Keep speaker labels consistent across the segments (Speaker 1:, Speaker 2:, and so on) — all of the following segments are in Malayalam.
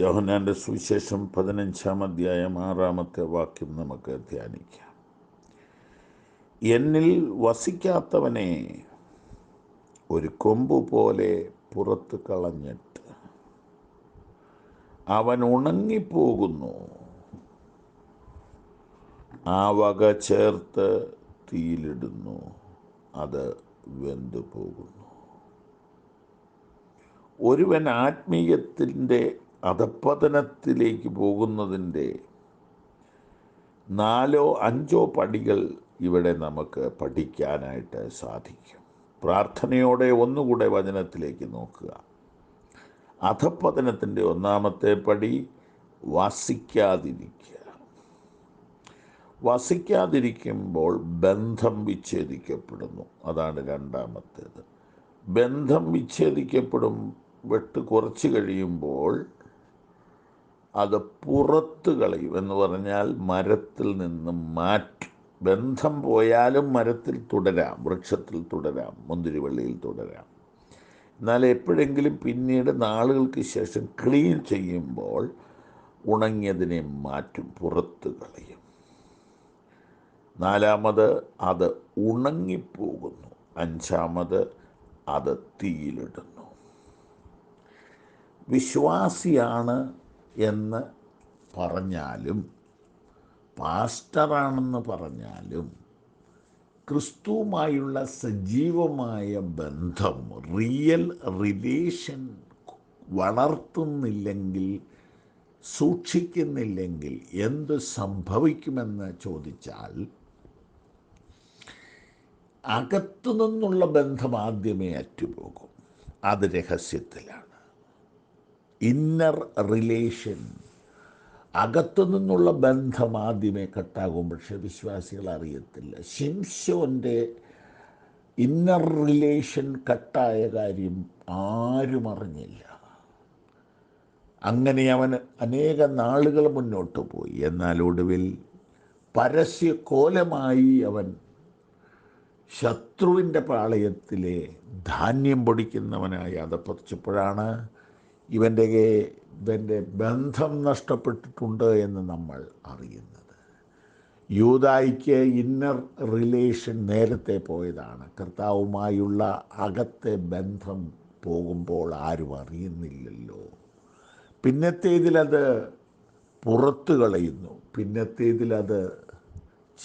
Speaker 1: യോഹനാന്റെ സുവിശേഷം പതിനഞ്ചാം അധ്യായം ആറാമത്തെ വാക്യം നമുക്ക് ധ്യാനിക്കാം. എന്നിൽ വസിക്കാത്തവനെ ഒരു കൊമ്പു പോലെ പുറത്ത് കളഞ്ഞിട്ട് അവൻ ഉണങ്ങിപ്പോകുന്നു. ആ വക ചേർത്ത് തീയിലിടുന്നു. അത് വെന്തു പോകുന്നു ഒരുവൻ ആത്മീയത്തിന്റെ അധപ്പതനത്തിലേക്ക് പോകുന്നതിന്റെ നാലോ അഞ്ചോ പടികൾ ഇവിടെ നമുക്ക് പഠിക്കാനായിട്ട് സാധിക്കും. പ്രാർത്ഥനയോടെ ഒന്നുകൂടെ വചനത്തിലേക്ക് നോക്കുക. അധപ്പതനത്തിന്റെ ഒന്നാമത്തെ പടി വസിക്കാതിരിക്കുക. വസിക്കാതിരിക്കുമ്പോൾ ബന്ധം വിച്ഛേദിക്കപ്പെടുന്നു. അതാണ് രണ്ടാമത്തേത്. ബന്ധം വിച്ഛേദിക്കപ്പെടും വെട്ട് കുറച്ച് കഴിയുമ്പോൾ അത് പുറത്ത് കളയും എന്ന് പറഞ്ഞാൽ മരത്തിൽ നിന്ന് മാറ്റും. ബന്ധം പോയാലും മരത്തിൽ തുടരാം വൃക്ഷത്തിൽ തുടരാം മുന്തിരിവള്ളിയിൽ തുടരാം. എന്നാൽ എപ്പോഴെങ്കിലും പിന്നീട് നാളുകൾക്ക് ശേഷം ക്ലീൻ ചെയ്യുമ്പോൾ ഉണങ്ങിയതിനെ മാറ്റും പുറത്ത് കളയും. നാലാമത് അത് ഉണങ്ങിപ്പോകുന്നു. അഞ്ചാമത് അത് തീയിലിടുന്നു. വിശ്വാസിയാണ് എന്ന് പറഞ്ഞാലും പാസ്റ്ററാണെന്ന് പറഞ്ഞാലും ക്രിസ്തുവുമായുള്ള സജീവമായ ബന്ധം റിയൽ റിലേഷൻ വളർത്തുന്നില്ലെങ്കിൽ സൂക്ഷിക്കുന്നില്ലെങ്കിൽ എന്ത് സംഭവിക്കുമെന്ന് ചോദിച്ചാൽ അകത്തു നിന്നുള്ള ബന്ധം ആദ്യമേ അറ്റുപോകും. അത് രഹസ്യത്തിലാണ്. ഇന്നർ റിലേഷൻ അകത്തു നിന്നുള്ള ബന്ധം ആദ്യമേ കട്ടാകും പക്ഷെ വിശ്വാസികൾ അറിയത്തില്ല. ശിംഷോന്റെ ഇന്നർ റിലേഷൻ കട്ടായ കാര്യം ആരും അറിഞ്ഞില്ല. അങ്ങനെ അവൻ അനേക നാളുകൾ മുന്നോട്ട് പോയി. എന്നാൽ ഒടുവിൽ പരസ്യ കോലമായി അവൻ ശത്രുവിന്റെ പാളയത്തിലെ ധാന്യം പൊടിക്കുന്നവനായി അതപ്പറിച്ചപ്പോഴാണ് ഇവന്റെ ഇവന്റെ ബന്ധം നഷ്ടപ്പെട്ടിട്ടുണ്ട് എന്ന് നമ്മൾ അറിയുന്നത്. യൂതായിക്ക് ഇന്നർ റിലേഷൻ നേരത്തെ പോയതാണ്. കർത്താവുമായുള്ള അകത്തെ ബന്ധം പോകുമ്പോൾ ആരും അറിയുന്നില്ലല്ലോ. പിന്നത്തേതിലത് പുറത്തു കളയുന്നു. പിന്നത്തേതിലത്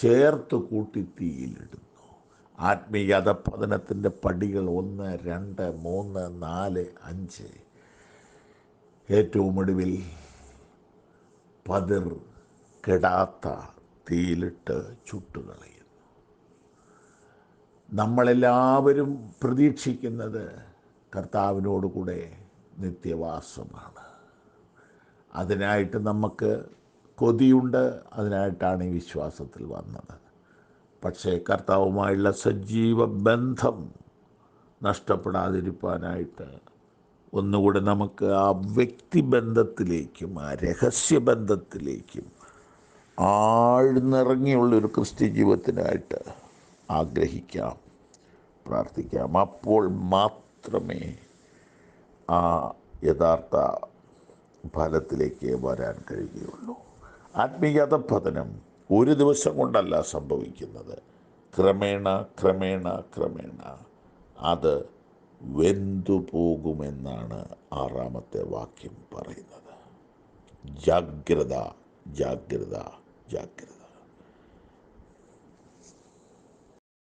Speaker 1: ചേർത്ത് കൂട്ടി തീയിലിടുന്നു. ആത്മീയത പതനത്തിന്റെ പടികൾ ഒന്ന് രണ്ട് മൂന്ന് നാല് അഞ്ച്. ഏറ്റവും ഒടുവിൽ പതിർ കെടാത്ത തീയിലിട്ട് ചുട്ടുകളയുന്നു. നമ്മളെല്ലാവരും പ്രതീക്ഷിക്കുന്നത് കർത്താവിനോടുകൂടെ നിത്യവാസമാണ്. അതിനായിട്ട് നമുക്ക് കൊതിയുണ്ട് അതിനായിട്ടാണ് ഈ വിശ്വാസത്തിൽ വന്നത്. പക്ഷേ കർത്താവുമായുള്ള സജീവ ബന്ധം നഷ്ടപ്പെടാതിരിക്കാനായിട്ട് ഒന്നുകൂടെ നമുക്ക് ആ വ്യക്തിബന്ധത്തിലേക്കും ആ രഹസ്യബന്ധത്തിലേക്കും ആഴ്ന്നിറങ്ങിയുള്ളൊരു ക്രിസ്ത്യ ജീവിതത്തിനായിട്ട് ആഗ്രഹിക്കാം പ്രാർത്ഥിക്കാം. അപ്പോൾ മാത്രമേ ആ യഥാർത്ഥ ഫലത്തിലേക്ക് വരാൻ കഴിയുകയുള്ളൂ. ആത്മീയത പതനം ഒരു ദിവസം കൊണ്ടല്ല സംഭവിക്കുന്നത്. ക്രമേണ ക്രമേണ ക്രമേണ. അത് വെന്തു പോകുമെന്നാണ് ആറാമത്തെ വാക്യം പറയുന്നത്. ജാഗ്രത ജാഗ്രത ജാഗ്രത.